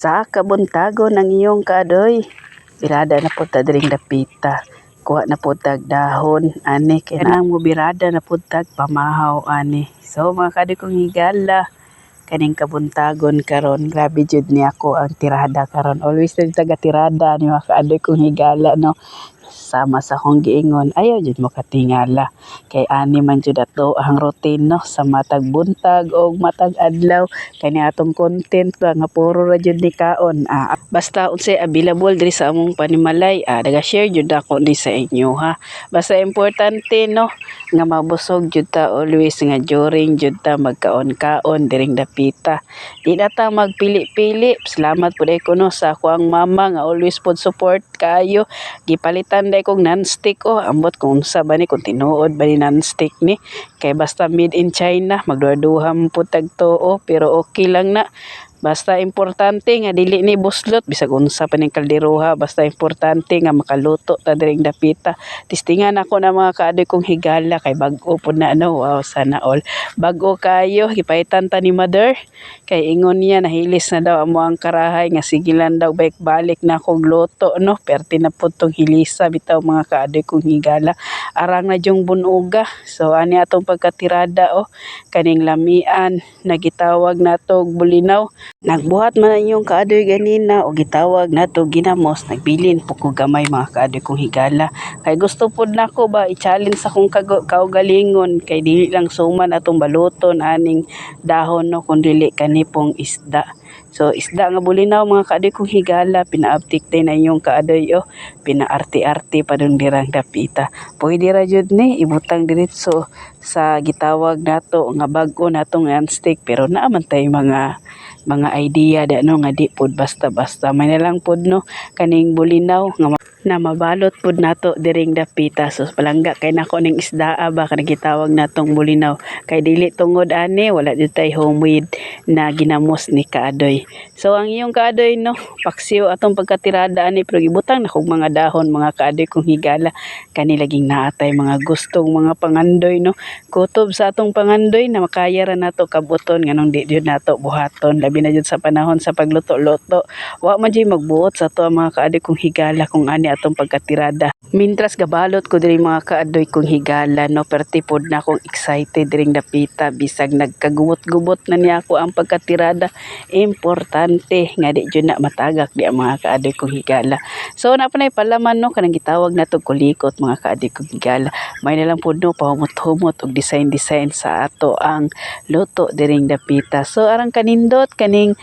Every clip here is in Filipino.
Sa kabuntagon ang iyong kaadoy. Birada na po ta diring dapita. Kuha na po tag dahon ani kay nang mo birada na po tag pamahaw ani. So mga kaadoy kong higala kaning kabuntagon karon grabe jud ni ako ang tirada karon always na taga tirada ni mga kaadoy kong higala no sama sa akong giingon ayaw jud mo katingala kay ani man jud ato ang routine no sa matag buntag o matag adlaw. Kani atong content ba nga puro ra jud ni kaon. Ah, basta unsay available diri sa among panimalay ah, daga share jud ako ni sa inyo ha. Basta importante no nga mabusog jud ta always nga during jud ta magkaon-kaon diring dapita. Di na ta magpili-pili. Salamat pud ko no sa ako ang mama nga always pod support kayo. Gipalitan day kog non-stick oh ambot kung unsa ba ni kung tinuod ba ni non-stick ni. Kay basta made in China magduha-duha man pud tag tuo pero okay lang na Basta importante nga dili ni buslot bisag unsa pa ning kalderuha basta importante nga makaluto ta diring dapita. Tistingan ako na mga kaadoy kong higala kay bag-o po na ano wow sana all. Bag-o kayo gipaitan ta ni mother. Kay ingon niya nahilis na daw amo ang karahay nga sigilan daw balik balik na akong luto no? Perti na po tong hilisa bitaw mga kaadoy kong higala. Arang na jung bunuga. So ani atong pagkatirada oh. Kaning lamian nagitawag nato og bulinaw Nagbuhat man ang inyong kaadoy ganina o gitawag nato ginamos nagbilin po ko gamay mga kaadoy kong higala. Kay gusto pud nako ba i-challenge sa kong kaugalingon. Kay dili lang suman atong baluton aning dahon no kun dili kanipong isda. So isda nga bulinaw mga kaadoy kong higala. Pinaabtik tay na inyong kaadoy oh. Pinaarte-arte pa dun dirang dapita. Pwede ra jud ni ibutang diretso sa gitawag nato nga bag-o natong non-stick pero naaman tay mga mga idea da no nga di pod basta-basta. May na lang pod no? Kaning bulinaw nga na mabalot pod nato diring dapita. So palangga kay nako ning isdaa ba kanang gitawag natong bulinaw kay dili tungod ani wala jud tay homemade na ginamos ni kaadoy. So ang iyong kaadoy no paksiw atong pagkatirada ani pero gibutang na kog mga dahon mga kaadoy kong higala. Kani laging naatay mga gustong mga pangandoy no. Kutob sa atong pangandoy na makaya ra nato kabuton nganong di jud nato buhaton. Labi na jud sa panahon sa pagluto-luto. Wa man jud magbuot sa to mga kaadoy kong higala kung ani atong pagkatirada. Mintras gabalot ko diri mga kaadoy kong higala no? Perti na akong excited diring dapita bisag nagkagubot-gubot na niya ako ang pagkatirada. Importante nga di jud na matagak di ang mga kaadoy kong higala. So na pa palaman no? Kanang gitawag nato kulikot mga kaadoy kong higala. May na lang pod no? Pahumot-humot og design-design sa ato ang luto diring dapita so arang kanindot kaning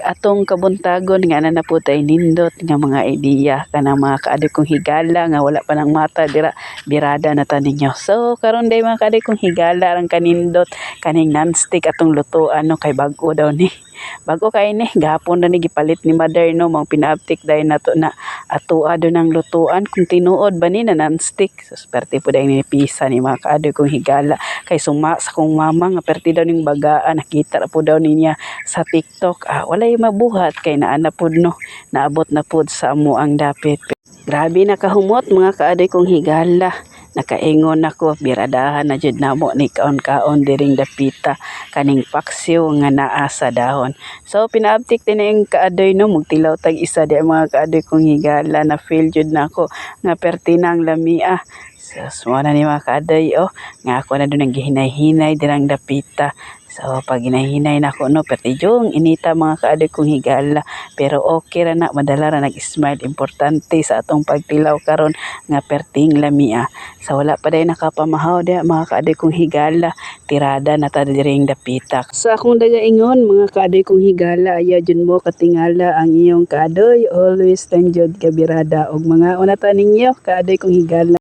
atong kabuntagon nga na na po tay nindot nga mga ideya kanang mga kaadoy kong higala nga wala pa nang mata dira birada na ta ninyo. So karon day mga kaadoy kong higala arang kanindot kaning non-stick atong lutoan no kay bag-o daw ni. Bago kay ni gahapon na ni gipalit ni mother no mang pinaaptik dahil nato na atua do ng lutuan. Kung tinuod ba ni na non-stick so perte po dahil ni pisa ni mga kaadoy kong higala. Kay suma sa kong mama nga perti daw ning bagaan nakita po daw niya sa TikTok. Ah walay mabuhat kay naana pod no? Naabot na pod sa amo ang dapit. Grabe na kahumot mga kaadoy kong higala. Nakaingon ako biradahan na jud namo ni kaon-kaon diring dapita. Kaning paksiw nga naa sa dahon. So pinaabtik din ang kaadoy no? Mugtilaw tag isa di ang mga kaadoy kong higala. Na feel jud nako nga pertinang lamia. So, mo na ni mga kaadoy, oh. Nga ako na doon naghihinay-hinay dirang dapita. So, pag hinahinay na ako, no, perti yung inita mga kaadoy kong higala. Pero okay ra na, madala ra nag-smile. Importante sa atong pagtilaw karon nga perting lamia. So, wala pa day nakapamahaw di mga kaadoy kong higala. Tirada na ta diring dapita. Sa akong dagaingon, mga kaadoy kong higala, ayaw dyan mo katingala ang iyong kaadoy. Always tangjod kabirada. Og mga unata ninyo, kaadoy kong higala.